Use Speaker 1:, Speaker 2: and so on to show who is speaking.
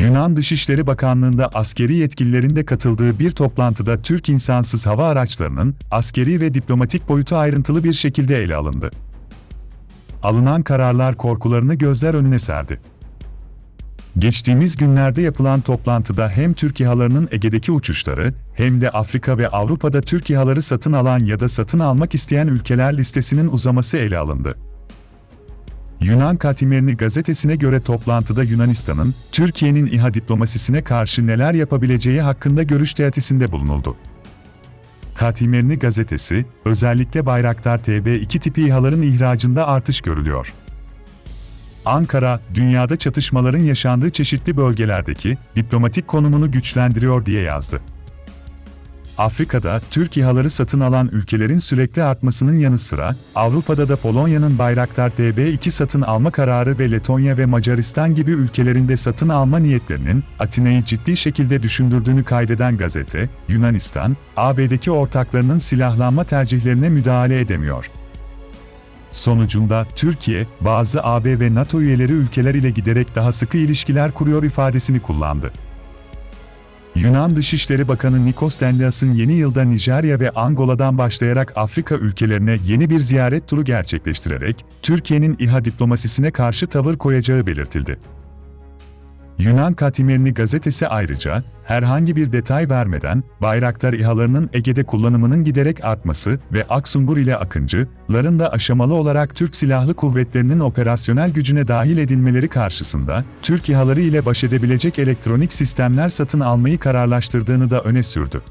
Speaker 1: Yunan Dışişleri Bakanlığı'nda askeri yetkililerin de katıldığı bir toplantıda Türk insansız hava araçlarının askeri ve diplomatik boyutu ayrıntılı bir şekilde ele alındı. Alınan kararlar korkularını gözler önüne serdi. Geçtiğimiz günlerde yapılan toplantıda hem Türk İHA'larının Ege'deki uçuşları, hem de Afrika ve Avrupa'da Türk İHA'ları satın alan ya da satın almak isteyen ülkeler listesinin uzaması ele alındı. Yunan Katimerini gazetesine göre toplantıda Yunanistan'ın, Türkiye'nin İHA diplomasisine karşı neler yapabileceği hakkında görüş teatisinde bulunuldu. Katimerini gazetesi, özellikle Bayraktar TB2 tipi İHA'ların ihracında artış görülüyor. Ankara, dünyada çatışmaların yaşandığı çeşitli bölgelerdeki diplomatik konumunu güçlendiriyor diye yazdı. Afrika'da Türk İHA'ları satın alan ülkelerin sürekli artmasının yanı sıra, Avrupa'da da Polonya'nın Bayraktar TB2 satın alma kararı ve Letonya ve Macaristan gibi ülkelerinde satın alma niyetlerinin Atina'yı ciddi şekilde düşündürdüğünü kaydeden gazete, Yunanistan, AB'deki ortaklarının silahlanma tercihlerine müdahale edemiyor. Sonucunda Türkiye, bazı AB ve NATO üyeleri ülkeler ile giderek daha sıkı ilişkiler kuruyor ifadesini kullandı. Yunan Dışişleri Bakanı Nikos Dendias'ın yeni yılda Nijerya ve Angola'dan başlayarak Afrika ülkelerine yeni bir ziyaret turu gerçekleştirerek, Türkiye'nin İHA diplomasisine karşı tavır koyacağı belirtildi. Yunan Katimerini gazetesi ayrıca, herhangi bir detay vermeden, Bayraktar İHA'larının Ege'de kullanımının giderek artması ve Aksungur ile Akıncı'ların da aşamalı olarak Türk Silahlı Kuvvetleri'nin operasyonel gücüne dahil edilmeleri karşısında, Türk İHA'ları ile baş edebilecek elektronik sistemler satın almayı kararlaştırdığını da öne sürdü.